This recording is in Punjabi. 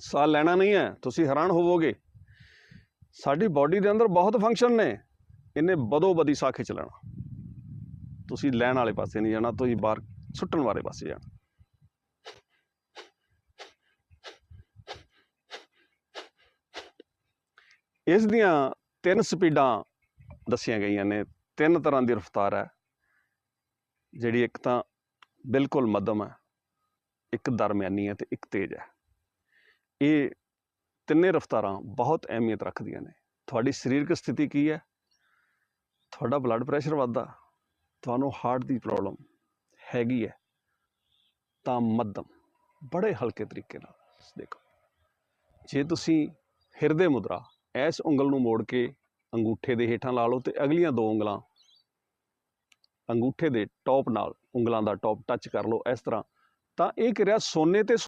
ਸਾਹ ਲੈਣਾ ਨਹੀਂ ਹੈ, ਤੁਸੀਂ ਹੈਰਾਨ ਹੋਵੋਗੇ। ਸਾਡੀ ਬਾਡੀ ਦੇ ਅੰਦਰ ਬਹੁਤ ਫੰਕਸ਼ਨ ਨੇ, ਇਹਨੇ ਬਦੋ ਬਦੀ ਸਾਹ ਖਿੱਚ ਲੈਣਾ। ਤੁਸੀਂ ਲੈਣ ਵਾਲੇ ਪਾਸੇ ਨਹੀਂ ਜਾਣਾ, ਤੁਸੀਂ ਬਾਹਰ ਸੁੱਟਣ ਵਾਲੇ ਪਾਸੇ ਜਾਣਾ। ਇਸ ਦੀਆਂ ਤਿੰਨ ਸਪੀਡਾਂ ਦੱਸੀਆਂ ਗਈਆਂ ਨੇ, ਤਿੰਨ ਤਰ੍ਹਾਂ ਦੀ ਰਫ਼ਤਾਰ ਹੈ, ਜਿਹੜੀ ਇੱਕ ਤਾਂ ਬਿਲਕੁਲ ਮੱਧਮ ਹੈ, ਇੱਕ ਦਰਮਿਆਨੀ ਹੈ ਤੇ ਇੱਕ ਤੇਜ਼ ਹੈ। ਇਹ ਤਿੰਨੇ ਰਫ਼ਤਾਰਾਂ ਬਹੁਤ ਅਹਿਮੀਅਤ ਰੱਖਦੀਆਂ ਨੇ। ਤੁਹਾਡੀ ਸਰੀਰਕ ਸਥਿਤੀ ਕੀ ਹੈ? ਤੁਹਾਡਾ ਬਲੱਡ ਪ੍ਰੈਸ਼ਰ ਵੱਧਦਾ, ਤੁਹਾਨੂੰ ਹਾਰਟ ਦੀ ਪ੍ਰੋਬਲਮ ਹੈਗੀ ਹੈ, ਤਾਂ ਮੱਧਮ, ਬੜੇ ਹਲਕੇ ਤਰੀਕੇ ਨਾਲ ਦੇਖੋ। ਜੇ ਤੁਸੀਂ ਹਿਰਦੇ ਮੁਦਰਾ ਇਸ ਉਂਗਲ ਨੂੰ ਮੋੜ ਕੇ ਅੰਗੂਠੇ ਦੇ ਹੇਠਾਂ ਲਾ ਲਓ ਤੇ ਅਗਲੀਆਂ ਦੋ ਉਂਗਲਾਂ ਅੰਗੂਠੇ ਦੇ ਟੌਪ ਨਾਲ, ਉਂਗਲਾਂ ਦਾ ਟੌਪ ਟੱਚ ਕਰ ਲਓ ਇਸ ਤਰ੍ਹਾਂ, ਤਾਂ ਇਹ ਕਿਰਿਆ ਸੋਨੇ ਤੇ